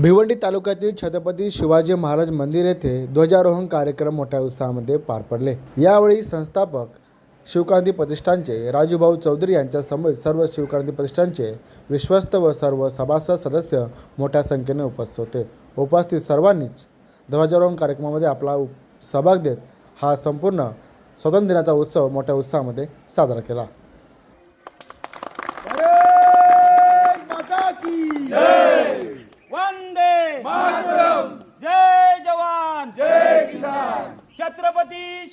भिवंडी तालुक्यातील छत्रपती शिवाजी महाराज मंदिर येथे ध्वजारोहण कार्यक्रम मोठ्या उत्साहामध्ये पार पडले. यावेळी संस्थापक शिवक्रांती प्रतिष्ठानचे राजूभाऊ चौधरी यांच्यासमोर सर्व शिवक्रांती प्रतिष्ठानचे विश्वस्त व सर्व सभासद सदस्य मोठ्या संख्येने उपस्थित होते. उपस्थित सर्वांनीच ध्वजारोहण कार्यक्रमामध्ये आपला उप- सहभाग देत हा संपूर्ण स्वातंत्र्य दिनाचा उत्सव मोठ्या उत्साहामध्ये साजरा केला वंदे जय जवान जय किसान छत्रपती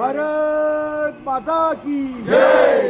भारत माता की जय।